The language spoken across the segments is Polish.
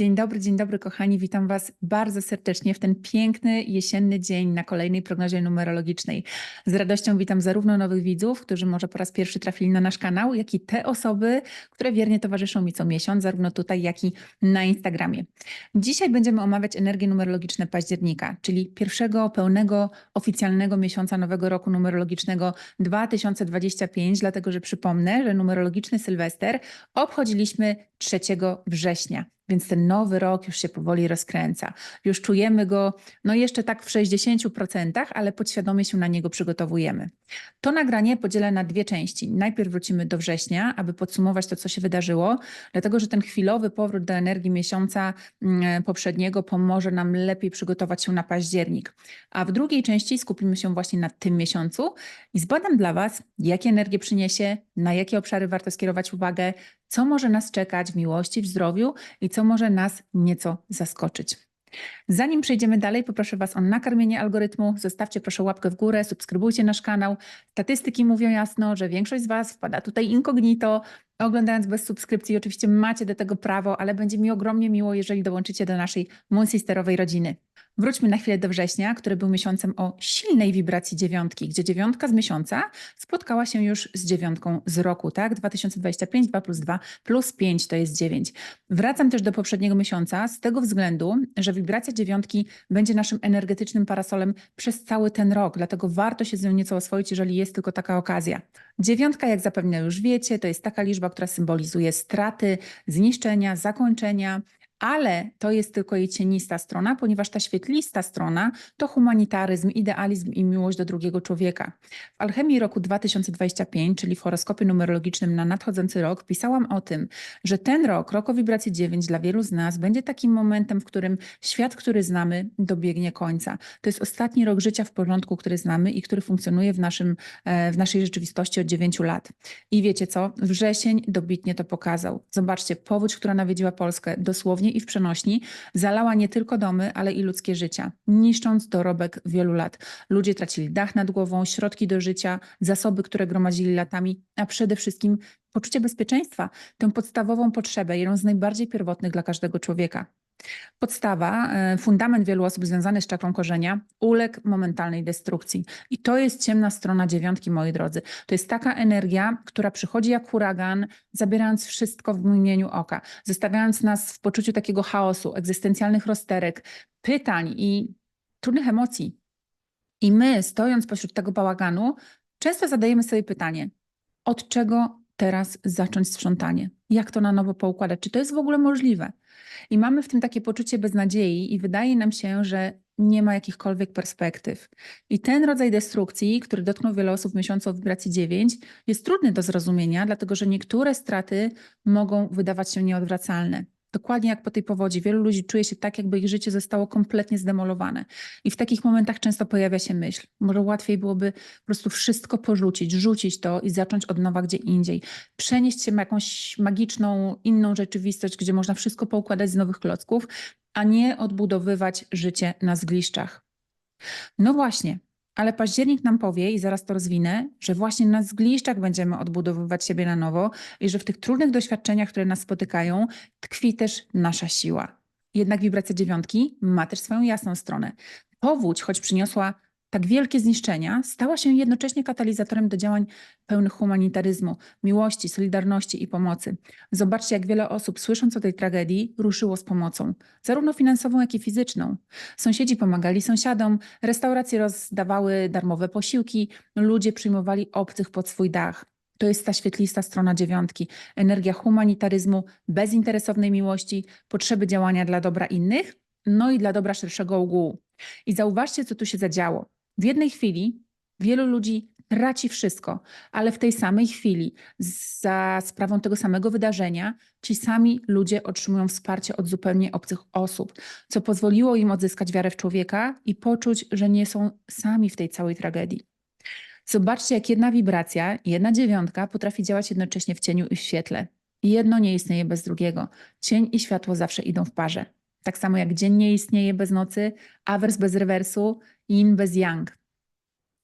Dzień dobry, dzień dobry kochani. Witam Was bardzo serdecznie w ten piękny jesienny dzień na kolejnej prognozie numerologicznej. Z radością witam zarówno nowych widzów, którzy może po raz pierwszy trafili na nasz kanał, jak i te osoby, które wiernie towarzyszą mi co miesiąc, zarówno tutaj, jak i na Instagramie. Dzisiaj będziemy omawiać energie numerologiczne października, czyli pierwszego pełnego oficjalnego miesiąca nowego roku numerologicznego 2025, dlatego że przypomnę, że numerologiczny Sylwester obchodziliśmy 3 września. Więc ten nowy rok już się powoli rozkręca. Już czujemy go, no jeszcze tak w 60%, ale podświadomie się na niego przygotowujemy. To nagranie podzielę na dwie części. Najpierw wrócimy do września, aby podsumować to, co się wydarzyło, dlatego że ten chwilowy powrót do energii miesiąca mm, poprzedniego pomoże nam lepiej przygotować się na październik. A w drugiej części skupimy się właśnie na tym miesiącu i zbadam dla Was, jakie energie przyniesie, na jakie obszary warto skierować uwagę, co może nas czekać w miłości, w zdrowiu i co może nas nieco zaskoczyć. Zanim przejdziemy dalej, poproszę Was o nakarmienie algorytmu. Zostawcie proszę łapkę w górę, subskrybujcie nasz kanał. Statystyki mówią jasno, że większość z Was wpada tutaj incognito, oglądając bez subskrypcji. Oczywiście macie do tego prawo, ale będzie mi ogromnie miło, jeżeli dołączycie do naszej Moonsisterowej rodziny. Wróćmy na chwilę do września, który był miesiącem o silnej wibracji dziewiątki, gdzie dziewiątka z miesiąca spotkała się już z dziewiątką z roku, tak? 2025, 2 plus 2 plus 5 to jest 9. Wracam też do poprzedniego miesiąca z tego względu, że wibracja dziewiątki będzie naszym energetycznym parasolem przez cały ten rok, dlatego warto się z nią nieco oswoić, jeżeli jest tylko taka okazja. Dziewiątka, jak zapewne już wiecie, to jest taka liczba, która symbolizuje straty, zniszczenia, zakończenia, ale to jest tylko jej cienista strona, ponieważ ta świetlista strona to humanitaryzm, idealizm i miłość do drugiego człowieka. W Alchemii roku 2025, czyli w horoskopie numerologicznym na nadchodzący rok, pisałam o tym, że ten rok, rok o wibracji 9 dla wielu z nas będzie takim momentem, w którym świat, który znamy, dobiegnie końca. To jest ostatni rok życia w porządku, który znamy i który funkcjonuje w, naszym, e, w naszej rzeczywistości od 9 lat. I wiecie co? Wrzesień dobitnie to pokazał. Zobaczcie, powódź, która nawiedziła Polskę dosłownie i w przenośni zalała nie tylko domy, ale i ludzkie życia, niszcząc dorobek wielu lat. Ludzie tracili dach nad głową, środki do życia, zasoby, które gromadzili latami, a przede wszystkim poczucie bezpieczeństwa, tę podstawową potrzebę, jedną z najbardziej pierwotnych dla każdego człowieka. Podstawa, e, fundament wielu osób związany z czakrą korzenia uległ momentalnej destrukcji. I to jest ciemna strona dziewiątki, moi drodzy. To jest taka energia, która przychodzi jak huragan, zabierając wszystko w mgnieniu oka, zostawiając nas w poczuciu takiego chaosu, egzystencjalnych rozterek, pytań i trudnych emocji. I my, stojąc pośród tego bałaganu, często zadajemy sobie pytanie, od czego teraz zacząć sprzątanie? Jak to na nowo poukładać? Czy to jest w ogóle możliwe? I mamy w tym takie poczucie beznadziei, i wydaje nam się, że nie ma jakichkolwiek perspektyw. I ten rodzaj destrukcji, który dotknął wiele osób w miesiącu o wibracji 9, jest trudny do zrozumienia, dlatego że niektóre straty mogą wydawać się nieodwracalne. Dokładnie jak po tej powodzi. Wielu ludzi czuje się tak, jakby ich życie zostało kompletnie zdemolowane. I w takich momentach często pojawia się myśl, może łatwiej byłoby po prostu wszystko porzucić, rzucić to i zacząć od nowa gdzie indziej. Przenieść się w jakąś magiczną, inną rzeczywistość, gdzie można wszystko poukładać z nowych klocków, a nie odbudowywać życie na zgliszczach. No właśnie, ale październik nam powie, i zaraz to rozwinę, że właśnie na zgliszczach będziemy odbudowywać siebie na nowo i że w tych trudnych doświadczeniach, które nas spotykają, tkwi też nasza siła. Jednak wibracja dziewiątki ma też swoją jasną stronę. Powódź, choć przyniosła tak wielkie zniszczenia stała się jednocześnie katalizatorem do działań pełnych humanitaryzmu, miłości, solidarności i pomocy. Zobaczcie, jak wiele osób, słysząc o tej tragedii, ruszyło z pomocą, zarówno finansową, jak i fizyczną. Sąsiedzi pomagali sąsiadom, restauracje rozdawały darmowe posiłki, ludzie przyjmowali obcych pod swój dach. To jest ta świetlista strona dziewiątki. Energia humanitaryzmu, bezinteresownej miłości, potrzeby działania dla dobra innych, no i dla dobra szerszego ogółu. I zauważcie, co tu się zadziało. W jednej chwili wielu ludzi traci wszystko, ale w tej samej chwili, za sprawą tego samego wydarzenia, ci sami ludzie otrzymują wsparcie od zupełnie obcych osób, co pozwoliło im odzyskać wiarę w człowieka i poczuć, że nie są sami w tej całej tragedii. Zobaczcie, jak jedna wibracja, jedna dziewiątka potrafi działać jednocześnie w cieniu i w świetle. Jedno nie istnieje bez drugiego. Cień i światło zawsze idą w parze. Tak samo jak dzień nie istnieje bez nocy, awers bez rewersu, yin bez yang.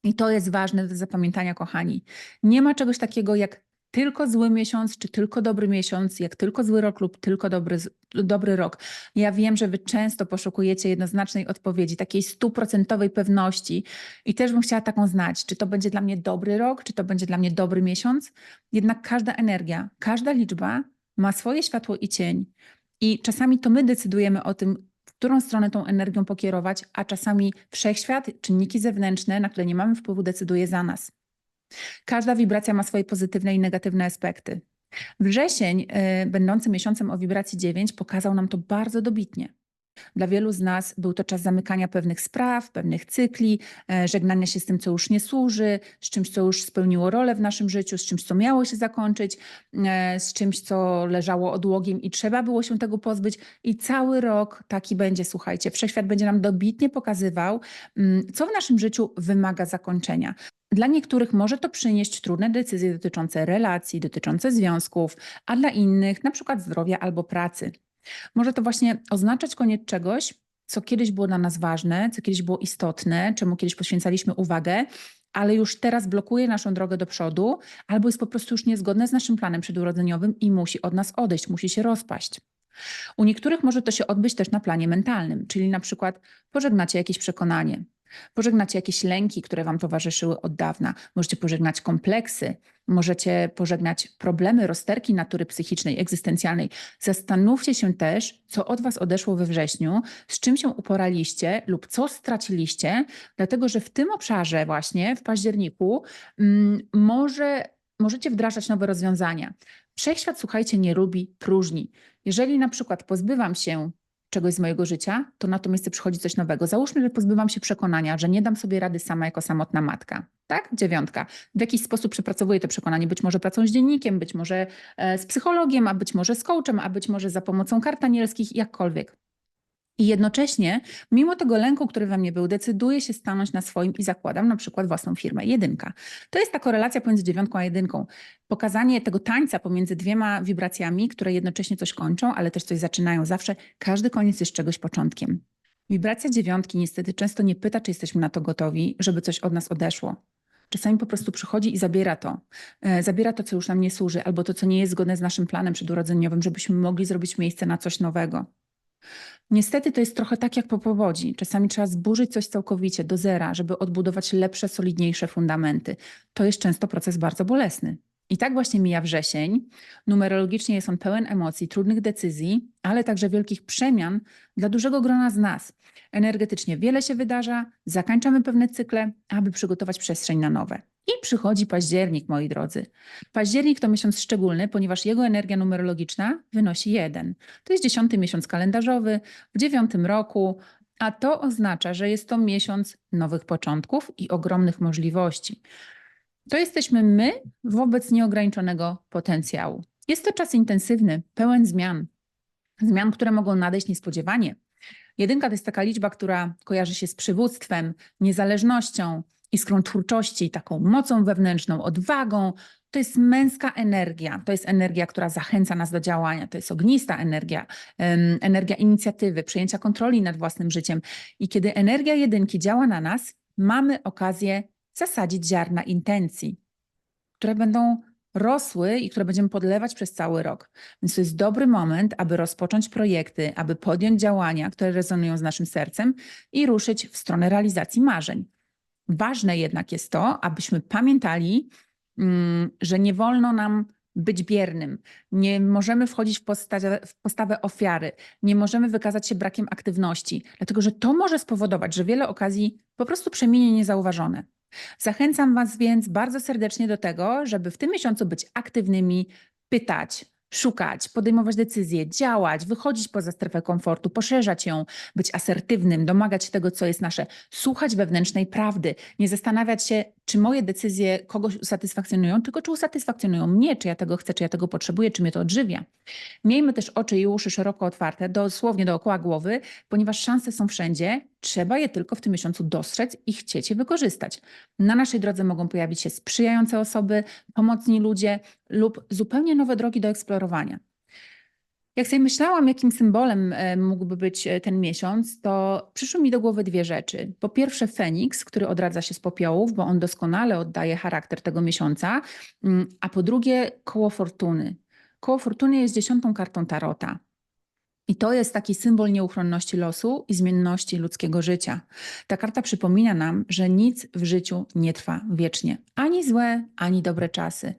I to jest ważne do zapamiętania, kochani. Nie ma czegoś takiego jak tylko zły miesiąc, czy tylko dobry miesiąc, jak tylko zły rok lub tylko dobry, dobry rok. Ja wiem, że wy często poszukujecie jednoznacznej odpowiedzi, takiej stuprocentowej pewności i też bym chciała taką znać, czy to będzie dla mnie dobry rok, czy to będzie dla mnie dobry miesiąc. Jednak każda energia, każda liczba ma swoje światło i cień i czasami to my decydujemy o tym, którą stronę tą energią pokierować, a czasami wszechświat, czynniki zewnętrzne, na które nie mamy wpływu, decyduje za nas. Każda wibracja ma swoje pozytywne i negatywne aspekty. Wrzesień, y, będący miesiącem o wibracji 9, pokazał nam to bardzo dobitnie. Dla wielu z nas był to czas zamykania pewnych spraw, pewnych cykli, e, żegnania się z tym, co już nie służy, z czymś, co już spełniło rolę w naszym życiu, z czymś, co miało się zakończyć, e, z czymś, co leżało odłogiem i trzeba było się tego pozbyć. I cały rok taki będzie, słuchajcie. Wszechświat będzie nam dobitnie pokazywał, mm, co w naszym życiu wymaga zakończenia. Dla niektórych może to przynieść trudne decyzje dotyczące relacji, dotyczące związków, a dla innych na przykład zdrowia albo pracy. Może to właśnie oznaczać koniec czegoś, co kiedyś było dla nas ważne, co kiedyś było istotne, czemu kiedyś poświęcaliśmy uwagę, ale już teraz blokuje naszą drogę do przodu, albo jest po prostu już niezgodne z naszym planem przedurodzeniowym i musi od nas odejść, musi się rozpaść. U niektórych może to się odbyć też na planie mentalnym, czyli na przykład pożegnacie jakieś przekonanie, pożegnacie jakieś lęki, które wam towarzyszyły od dawna, możecie pożegnać kompleksy, możecie pożegnać problemy, rozterki natury psychicznej, egzystencjalnej. Zastanówcie się też, co od was odeszło we wrześniu, z czym się uporaliście lub co straciliście, dlatego że w tym obszarze właśnie w październiku mm, może, możecie wdrażać nowe rozwiązania. Wszechświat, słuchajcie, nie lubi próżni. Jeżeli na przykład pozbywam się czegoś z mojego życia, to na to miejsce przychodzi coś nowego. Załóżmy, że pozbywam się przekonania, że nie dam sobie rady sama jako samotna matka. Tak? Dziewiątka. W jakiś sposób przepracowuję to przekonanie, być może pracą z dziennikiem, być może e, z psychologiem, a być może z coachem, a być może za pomocą kart anielskich, jakkolwiek. I jednocześnie, mimo tego lęku, który we mnie był, decyduję się stanąć na swoim i zakładam na przykład własną firmę. Jedynka. To jest ta korelacja pomiędzy dziewiątką a jedynką. Pokazanie tego tańca pomiędzy dwiema wibracjami, które jednocześnie coś kończą, ale też coś zaczynają. Zawsze każdy koniec jest czegoś początkiem. Wibracja dziewiątki niestety często nie pyta, czy jesteśmy na to gotowi, żeby coś od nas odeszło. Czasami po prostu przychodzi i zabiera to. E, Zabiera to, co już nam nie służy, albo to, co nie jest zgodne z naszym planem przedurodzeniowym, żebyśmy mogli zrobić miejsce na coś nowego. Niestety to jest trochę tak jak po powodzi. Czasami trzeba zburzyć coś całkowicie do zera, żeby odbudować lepsze, solidniejsze fundamenty. To jest często proces bardzo bolesny. I tak właśnie mija wrzesień. Numerologicznie jest on pełen emocji, trudnych decyzji, ale także wielkich przemian dla dużego grona z nas. Energetycznie wiele się wydarza, zakańczamy pewne cykle, aby przygotować przestrzeń na nowe. I przychodzi październik, moi drodzy. Październik to miesiąc szczególny, ponieważ jego energia numerologiczna wynosi jeden. To jest dziesiąty miesiąc kalendarzowy w dziewiątym roku, a to oznacza, że jest to miesiąc nowych początków i ogromnych możliwości. To jesteśmy my wobec nieograniczonego potencjału. Jest to czas intensywny, pełen zmian. Zmian, które mogą nadejść niespodziewanie. Jedynka to jest taka liczba, która kojarzy się z przywództwem, niezależnością, iskrą twórczości, taką mocą wewnętrzną, odwagą. To jest męska energia. To jest energia, która zachęca nas do działania. To jest ognista energia, energia inicjatywy, przejęcia kontroli nad własnym życiem. I kiedy energia jedynki działa na nas, mamy okazję zasadzić ziarna intencji, które będą rosły i które będziemy podlewać przez cały rok. Więc to jest dobry moment, aby rozpocząć projekty, aby podjąć działania, które rezonują z naszym sercem i ruszyć w stronę realizacji marzeń. Ważne jednak jest to, abyśmy pamiętali, mm, że nie wolno nam być biernym. Nie możemy wchodzić w postawę, w postawę ofiary. Nie możemy wykazać się brakiem aktywności, dlatego że to może spowodować, że wiele okazji po prostu przeminie niezauważone. Zachęcam Was więc bardzo serdecznie do tego, żeby w tym miesiącu być aktywnymi, pytać, szukać, podejmować decyzje, działać, wychodzić poza strefę komfortu, poszerzać ją, być asertywnym, domagać się tego, co jest nasze, słuchać wewnętrznej prawdy, nie zastanawiać się, czy moje decyzje kogoś usatysfakcjonują, tylko czy usatysfakcjonują mnie, czy ja tego chcę, czy ja tego potrzebuję, czy mnie to odżywia. Miejmy też oczy i uszy szeroko otwarte, dosłownie dookoła głowy, ponieważ szanse są wszędzie, trzeba je tylko w tym miesiącu dostrzec i chcieć je wykorzystać. Na naszej drodze mogą pojawić się sprzyjające osoby, pomocni ludzie lub zupełnie nowe drogi do eksplorowania. Jak sobie myślałam, jakim symbolem e, mógłby być e, ten miesiąc, to przyszły mi do głowy dwie rzeczy. Po pierwsze, Feniks, który odradza się z popiołów, bo on doskonale oddaje charakter tego miesiąca, mm, a po drugie, koło fortuny. Koło fortuny jest dziesiątą kartą tarota. I to jest taki symbol nieuchronności losu i zmienności ludzkiego życia. Ta karta przypomina nam, że nic w życiu nie trwa wiecznie. Ani złe, ani dobre czasy.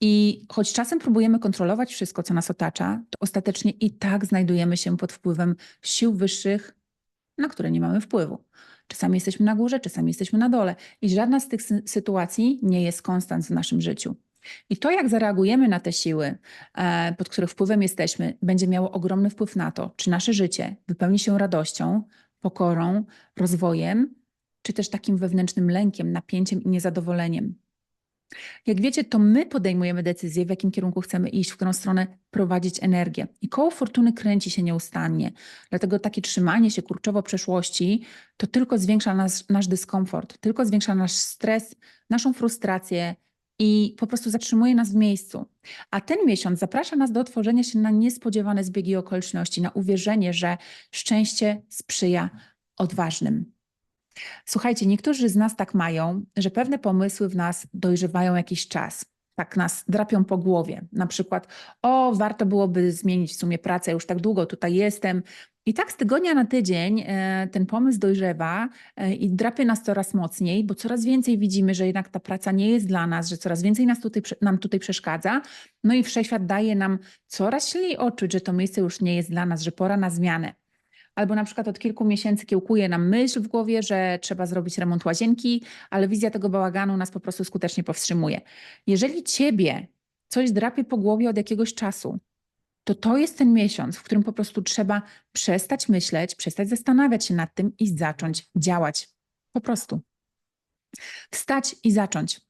I choć czasem próbujemy kontrolować wszystko, co nas otacza, to ostatecznie i tak znajdujemy się pod wpływem sił wyższych, na które nie mamy wpływu. Czasami jesteśmy na górze, czasami jesteśmy na dole. I żadna z tych sy sytuacji nie jest konstant w naszym życiu. I to, jak zareagujemy na te siły, e, pod których wpływem jesteśmy, będzie miało ogromny wpływ na to, czy nasze życie wypełni się radością, pokorą, rozwojem, czy też takim wewnętrznym lękiem, napięciem i niezadowoleniem. Jak wiecie, to my podejmujemy decyzję, w jakim kierunku chcemy iść, w którą stronę prowadzić energię. I koło fortuny kręci się nieustannie. Dlatego takie trzymanie się kurczowo przeszłości to tylko zwiększa nas, nasz dyskomfort, tylko zwiększa nasz stres, naszą frustrację, i po prostu zatrzymuje nas w miejscu. A ten miesiąc zaprasza nas do otworzenia się na niespodziewane zbiegi okoliczności, na uwierzenie, że szczęście sprzyja odważnym. Słuchajcie, niektórzy z nas tak mają, że pewne pomysły w nas dojrzewają jakiś czas. Tak nas drapią po głowie. Na przykład, o, warto byłoby zmienić w sumie pracę, już tak długo tutaj jestem, i tak z tygodnia na tydzień e, ten pomysł dojrzewa e, i drapie nas coraz mocniej, bo coraz więcej widzimy, że jednak ta praca nie jest dla nas, że coraz więcej nas tutaj, nam tutaj przeszkadza. No i wszechświat daje nam coraz silniej odczuć, że to miejsce już nie jest dla nas, że pora na zmianę. Albo na przykład od kilku miesięcy kiełkuje nam myśl w głowie, że trzeba zrobić remont łazienki, ale wizja tego bałaganu nas po prostu skutecznie powstrzymuje. Jeżeli ciebie coś drapie po głowie od jakiegoś czasu, to to jest ten miesiąc, w którym po prostu trzeba przestać myśleć, przestać zastanawiać się nad tym i zacząć działać. Po prostu. Wstać i zacząć.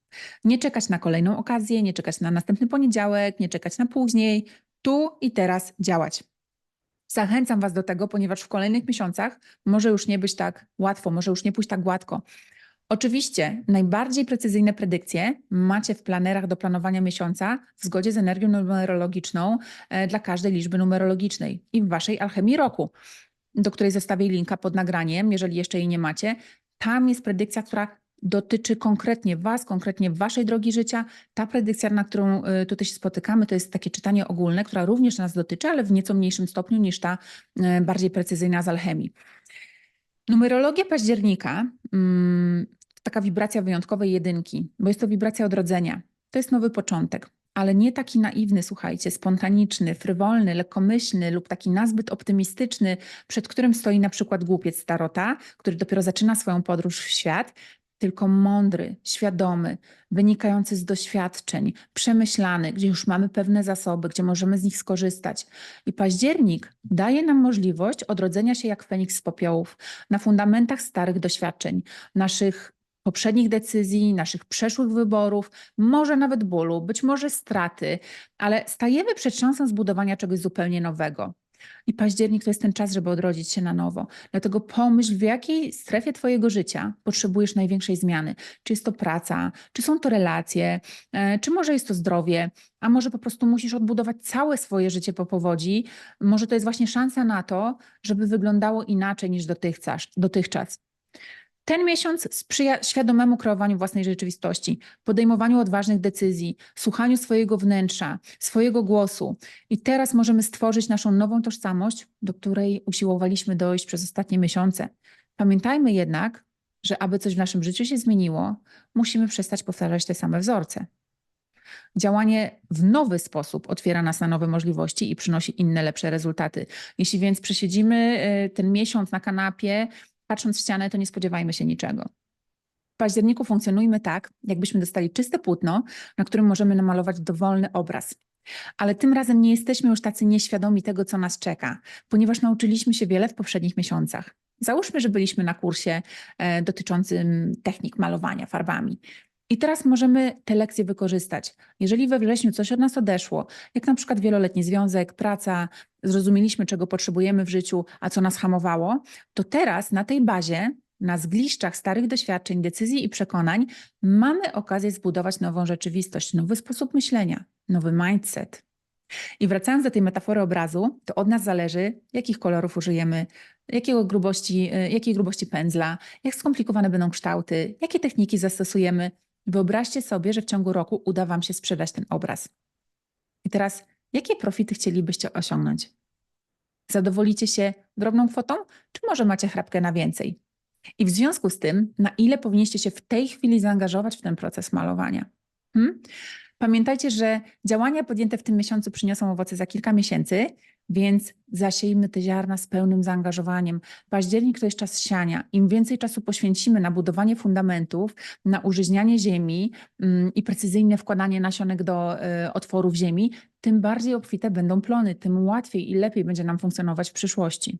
Nie czekać na kolejną okazję, nie czekać na następny poniedziałek, nie czekać na później. Tu i teraz działać. Zachęcam Was do tego, ponieważ w kolejnych miesiącach może już nie być tak łatwo, może już nie pójść tak gładko. Oczywiście najbardziej precyzyjne predykcje macie w planerach do planowania miesiąca w zgodzie z energią numerologiczną e, dla każdej liczby numerologicznej i w waszej alchemii roku, do której zostawię linka pod nagraniem, jeżeli jeszcze jej nie macie. Tam jest predykcja, która dotyczy konkretnie Was, konkretnie Waszej drogi życia. Ta predykcja, na którą e, tutaj się spotykamy, to jest takie czytanie ogólne, która również nas dotyczy, ale w nieco mniejszym stopniu niż ta e, bardziej precyzyjna z alchemii. Numerologia października mm, taka wibracja wyjątkowej jedynki, bo jest to wibracja odrodzenia. To jest nowy początek, ale nie taki naiwny, słuchajcie, spontaniczny, frywolny, lekkomyślny lub taki nazbyt optymistyczny, przed którym stoi na przykład głupiec starota, który dopiero zaczyna swoją podróż w świat, tylko mądry, świadomy, wynikający z doświadczeń, przemyślany, gdzie już mamy pewne zasoby, gdzie możemy z nich skorzystać. I październik daje nam możliwość odrodzenia się jak Feniks z popiołów, na fundamentach starych doświadczeń, naszych poprzednich decyzji, naszych przeszłych wyborów, może nawet bólu, być może straty, ale stajemy przed szansą zbudowania czegoś zupełnie nowego. I październik to jest ten czas, żeby odrodzić się na nowo. Dlatego pomyśl, w jakiej strefie Twojego życia potrzebujesz największej zmiany. Czy jest to praca, czy są to relacje, e, czy może jest to zdrowie, a może po prostu musisz odbudować całe swoje życie po powodzi. Może to jest właśnie szansa na to, żeby wyglądało inaczej niż dotychczas. dotychczas. Ten miesiąc sprzyja świadomemu kreowaniu własnej rzeczywistości, podejmowaniu odważnych decyzji, słuchaniu swojego wnętrza, swojego głosu. I teraz możemy stworzyć naszą nową tożsamość, do której usiłowaliśmy dojść przez ostatnie miesiące. Pamiętajmy jednak, że aby coś w naszym życiu się zmieniło, musimy przestać powtarzać te same wzorce. Działanie w nowy sposób otwiera nas na nowe możliwości i przynosi inne, lepsze rezultaty. Jeśli więc przesiedzimy y, ten miesiąc na kanapie, patrząc w ścianę, to nie spodziewajmy się niczego. W październiku funkcjonujmy tak, jakbyśmy dostali czyste płótno, na którym możemy namalować dowolny obraz. Ale tym razem nie jesteśmy już tacy nieświadomi tego, co nas czeka, ponieważ nauczyliśmy się wiele w poprzednich miesiącach. Załóżmy, że byliśmy na kursie e, dotyczącym technik malowania farbami. I teraz możemy te lekcje wykorzystać. Jeżeli we wrześniu coś od nas odeszło, jak na przykład wieloletni związek, praca, zrozumieliśmy, czego potrzebujemy w życiu, a co nas hamowało, to teraz na tej bazie, na zgliszczach starych doświadczeń, decyzji i przekonań, mamy okazję zbudować nową rzeczywistość, nowy sposób myślenia, nowy mindset. I wracając do tej metafory obrazu, to od nas zależy, jakich kolorów użyjemy, jakiego grubości, y, jakiej grubości pędzla, jak skomplikowane będą kształty, jakie techniki zastosujemy. Wyobraźcie sobie, że w ciągu roku uda Wam się sprzedać ten obraz. I teraz, jakie profity chcielibyście osiągnąć? Zadowolicie się drobną kwotą, czy może macie chrapkę na więcej? I w związku z tym, na ile powinniście się w tej chwili zaangażować w ten proces malowania? Hmm? Pamiętajcie, że działania podjęte w tym miesiącu przyniosą owoce za kilka miesięcy, więc zasiejmy te ziarna z pełnym zaangażowaniem. Październik to jest czas siania. Im więcej czasu poświęcimy na budowanie fundamentów, na użyźnianie ziemi mm, i precyzyjne wkładanie nasionek do y, otworów ziemi, tym bardziej obfite będą plony, tym łatwiej i lepiej będzie nam funkcjonować w przyszłości.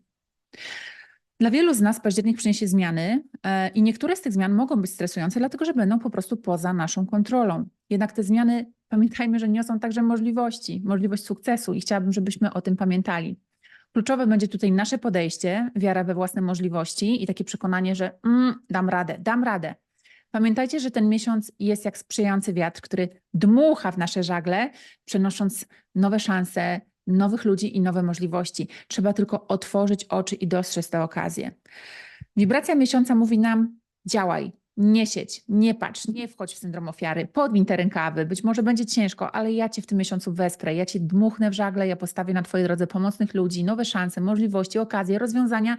Dla wielu z nas październik przyniesie zmiany e, i niektóre z tych zmian mogą być stresujące, dlatego że będą po prostu poza naszą kontrolą. Jednak te zmiany, pamiętajmy, że niosą także możliwości, możliwość sukcesu i chciałabym, żebyśmy o tym pamiętali. Kluczowe będzie tutaj nasze podejście, wiara we własne możliwości i takie przekonanie, że mm, dam radę, dam radę. Pamiętajcie, że ten miesiąc jest jak sprzyjający wiatr, który dmucha w nasze żagle, przenosząc nowe szanse, nowych ludzi i nowe możliwości. Trzeba tylko otworzyć oczy i dostrzec te okazje. Wibracja miesiąca mówi nam: działaj, nie siedź, nie patrz, nie wchodź w syndrom ofiary, podwiń te rękawy, być może będzie ciężko, ale ja cię w tym miesiącu wesprę, ja cię dmuchnę w żagle, ja postawię na twojej drodze pomocnych ludzi, nowe szanse, możliwości, okazje, rozwiązania.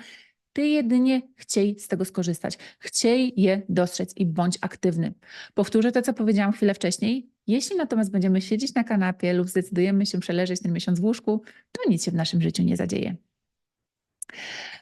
Ty jedynie chciej z tego skorzystać, chciej je dostrzec i bądź aktywny. Powtórzę to, co powiedziałam chwilę wcześniej. Jeśli natomiast będziemy siedzieć na kanapie lub zdecydujemy się przeleżeć ten miesiąc w łóżku, to nic się w naszym życiu nie zadzieje.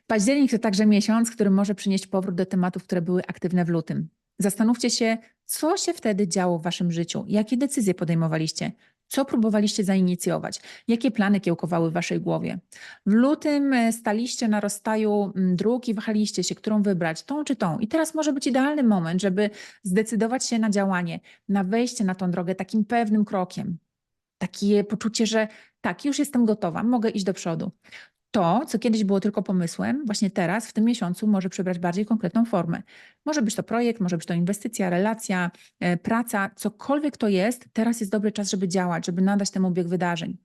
Październik to także miesiąc, który może przynieść powrót do tematów, które były aktywne w lutym. Zastanówcie się, co się wtedy działo w waszym życiu, jakie decyzje podejmowaliście, co próbowaliście zainicjować? Jakie plany kiełkowały w waszej głowie? W lutym e, staliście na rozstaju mm, dróg i wahaliście się, którą wybrać, tą czy tą. I teraz może być idealny moment, żeby zdecydować się na działanie, na wejście na tą drogę takim pewnym krokiem. Takie poczucie, że tak, już jestem gotowa, mogę iść do przodu to, co kiedyś było tylko pomysłem, właśnie teraz, w tym miesiącu, może przybrać bardziej konkretną formę. Może być to projekt, może być to inwestycja, relacja, e, praca, cokolwiek to jest, teraz jest dobry czas, żeby działać, żeby nadać temu bieg wydarzeń.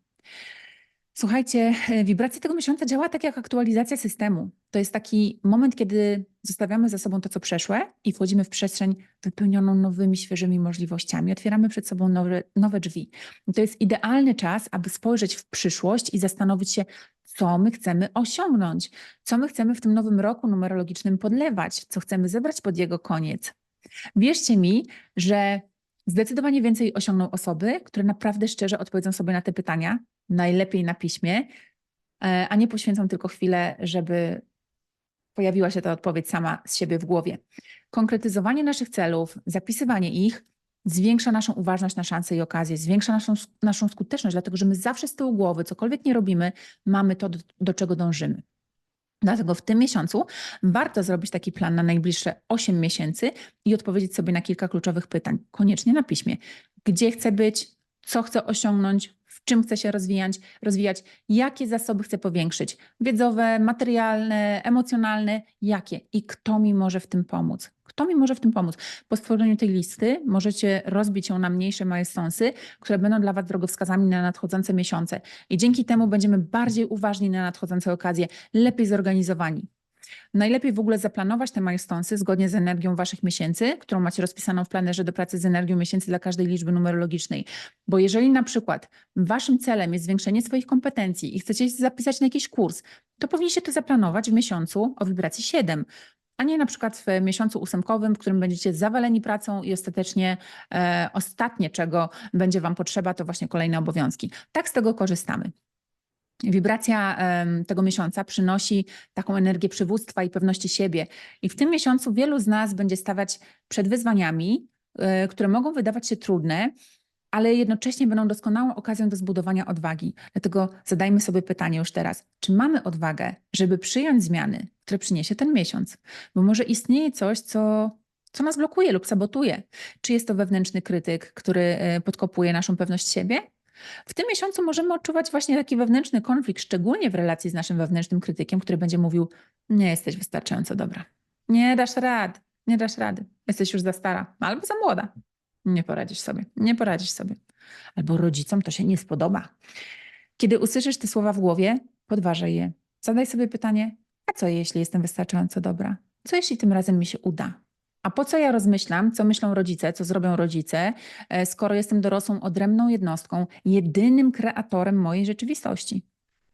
Słuchajcie, e, wibracja tego miesiąca działa tak jak aktualizacja systemu. To jest taki moment, kiedy zostawiamy za sobą to, co przeszłe i wchodzimy w przestrzeń wypełnioną nowymi, świeżymi możliwościami. Otwieramy przed sobą nowe, nowe drzwi. To jest idealny czas, aby spojrzeć w przyszłość i zastanowić się, co my chcemy osiągnąć, co my chcemy w tym nowym roku numerologicznym podlewać, co chcemy zebrać pod jego koniec. Wierzcie mi, że zdecydowanie więcej osiągną osoby, które naprawdę szczerze odpowiedzą sobie na te pytania, najlepiej na piśmie, e, a nie poświęcą tylko chwilę, żeby pojawiła się ta odpowiedź sama z siebie w głowie. Konkretyzowanie naszych celów, zapisywanie ich zwiększa naszą uważność na szanse i okazje, zwiększa naszą, naszą skuteczność, dlatego że my zawsze z tyłu głowy, cokolwiek nie robimy, mamy to, do, do czego dążymy. Dlatego w tym miesiącu warto zrobić taki plan na najbliższe 8 miesięcy i odpowiedzieć sobie na kilka kluczowych pytań, koniecznie na piśmie. Gdzie chcę być, co chcę osiągnąć, w czym chcę się rozwijać, rozwijać, jakie zasoby chcę powiększyć, wiedzowe, materialne, emocjonalne, jakie i kto mi może w tym pomóc. Kto mi może w tym pomóc? Po stworzeniu tej listy możecie rozbić ją na mniejsze milestonesy, które będą dla Was drogowskazami na nadchodzące miesiące. I dzięki temu będziemy bardziej uważni na nadchodzące okazje, lepiej zorganizowani. Najlepiej w ogóle zaplanować te milestonesy zgodnie z energią waszych miesięcy, którą macie rozpisaną w planerze do pracy z energią miesięcy dla każdej liczby numerologicznej. Bo jeżeli na przykład waszym celem jest zwiększenie swoich kompetencji i chcecie zapisać na jakiś kurs, to powinniście to zaplanować w miesiącu o wibracji 7 a nie na przykład w miesiącu ósemkowym, w którym będziecie zawaleni pracą i ostatecznie e, ostatnie, czego będzie Wam potrzeba, to właśnie kolejne obowiązki. Tak z tego korzystamy. Wibracja tego miesiąca przynosi taką energię przywództwa i pewności siebie. I w tym miesiącu wielu z nas będzie stawać przed wyzwaniami, e, które mogą wydawać się trudne, ale jednocześnie będą doskonałą okazją do zbudowania odwagi. Dlatego zadajmy sobie pytanie już teraz, czy mamy odwagę, żeby przyjąć zmiany, które przyniesie ten miesiąc? Bo może istnieje coś, co, co nas blokuje lub sabotuje. Czy jest to wewnętrzny krytyk, który e, podkopuje naszą pewność siebie? W tym miesiącu możemy odczuwać właśnie taki wewnętrzny konflikt, szczególnie w relacji z naszym wewnętrznym krytykiem, który będzie mówił: Nie jesteś wystarczająco dobra. Nie dasz rad, nie dasz rady. Jesteś już za stara albo za młoda. Nie poradzisz sobie, nie poradzisz sobie. Albo rodzicom to się nie spodoba. Kiedy usłyszysz te słowa w głowie, podważaj je. Zadaj sobie pytanie, a co jeśli jestem wystarczająco dobra? Co jeśli tym razem mi się uda? A po co ja rozmyślam, co myślą rodzice, co zrobią rodzice, e, skoro jestem dorosłą, odrębną jednostką, jedynym kreatorem mojej rzeczywistości?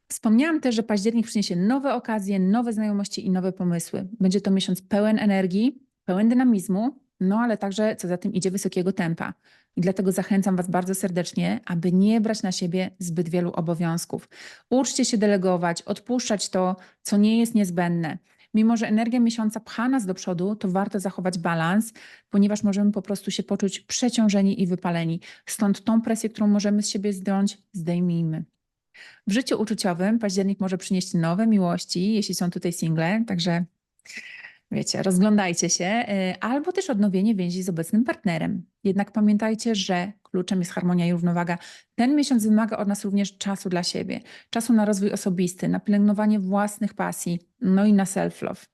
Wspomniałam też, że październik przyniesie nowe okazje, nowe znajomości i nowe pomysły. Będzie to miesiąc pełen energii, pełen dynamizmu, no ale także, co za tym idzie, wysokiego tempa. I dlatego zachęcam Was bardzo serdecznie, aby nie brać na siebie zbyt wielu obowiązków. Uczcie się delegować, odpuszczać to, co nie jest niezbędne. Mimo, że energia miesiąca pcha nas do przodu, to warto zachować balans, ponieważ możemy po prostu się poczuć przeciążeni i wypaleni. Stąd tą presję, którą możemy z siebie zdjąć, zdejmijmy. W życiu uczuciowym październik może przynieść nowe miłości, jeśli są tutaj single, także wiecie, rozglądajcie się, y, albo też odnowienie więzi z obecnym partnerem. Jednak pamiętajcie, że kluczem jest harmonia i równowaga. Ten miesiąc wymaga od nas również czasu dla siebie, czasu na rozwój osobisty, na pielęgnowanie własnych pasji, no i na self-love.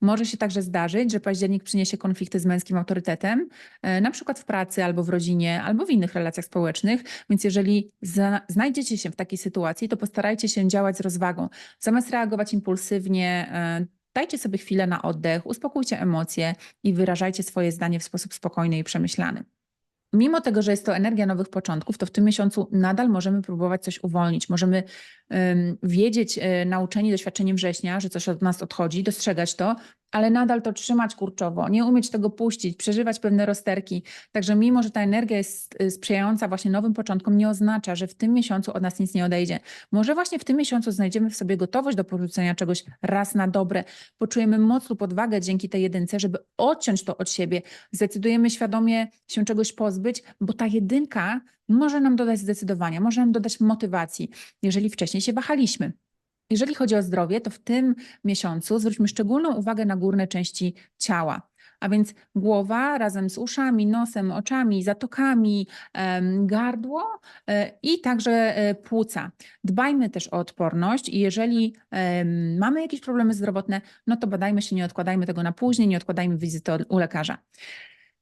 Może się także zdarzyć, że październik przyniesie konflikty z męskim autorytetem, e, na przykład w pracy albo w rodzinie, albo w innych relacjach społecznych. Więc jeżeli znajdziecie się w takiej sytuacji, to postarajcie się działać z rozwagą. Zamiast reagować impulsywnie, e, dajcie sobie chwilę na oddech, uspokójcie emocje i wyrażajcie swoje zdanie w sposób spokojny i przemyślany. Mimo tego, że jest to energia nowych początków, to w tym miesiącu nadal możemy próbować coś uwolnić. Możemy um, wiedzieć, e, nauczeni doświadczeniem września, że coś od nas odchodzi, dostrzegać to, ale nadal to trzymać kurczowo, nie umieć tego puścić, przeżywać pewne rozterki. Także mimo, że ta energia jest y, sprzyjająca właśnie nowym początkom, nie oznacza, że w tym miesiącu od nas nic nie odejdzie. Może właśnie w tym miesiącu znajdziemy w sobie gotowość do porzucenia czegoś raz na dobre. Poczujemy moc lub odwagę dzięki tej jedynce, żeby odciąć to od siebie. Zdecydujemy świadomie się czegoś pozbyć, bo ta jedynka może nam dodać zdecydowania, może nam dodać motywacji, jeżeli wcześniej się wahaliśmy. Jeżeli chodzi o zdrowie, to w tym miesiącu zwróćmy szczególną uwagę na górne części ciała. A więc głowa razem z uszami, nosem, oczami, zatokami, gardło e, i także e, płuca. Dbajmy też o odporność i jeżeli mamy jakieś problemy zdrowotne, no to badajmy się, nie odkładajmy tego na później, nie odkładajmy wizyty u lekarza.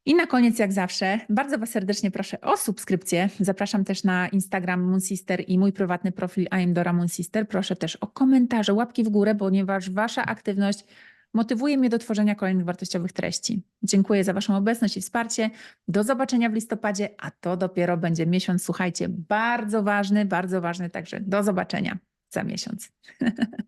I na koniec, jak zawsze, bardzo Was serdecznie proszę o subskrypcję. Zapraszam też na Instagram Moonsister i mój prywatny profil I am Dora Moonsister. Proszę też o komentarze, łapki w górę, ponieważ Wasza aktywność motywuje mnie do tworzenia kolejnych wartościowych treści. Dziękuję za Waszą obecność i wsparcie. Do zobaczenia w listopadzie, a to dopiero będzie miesiąc, słuchajcie, bardzo ważny, bardzo ważny, także do zobaczenia za miesiąc.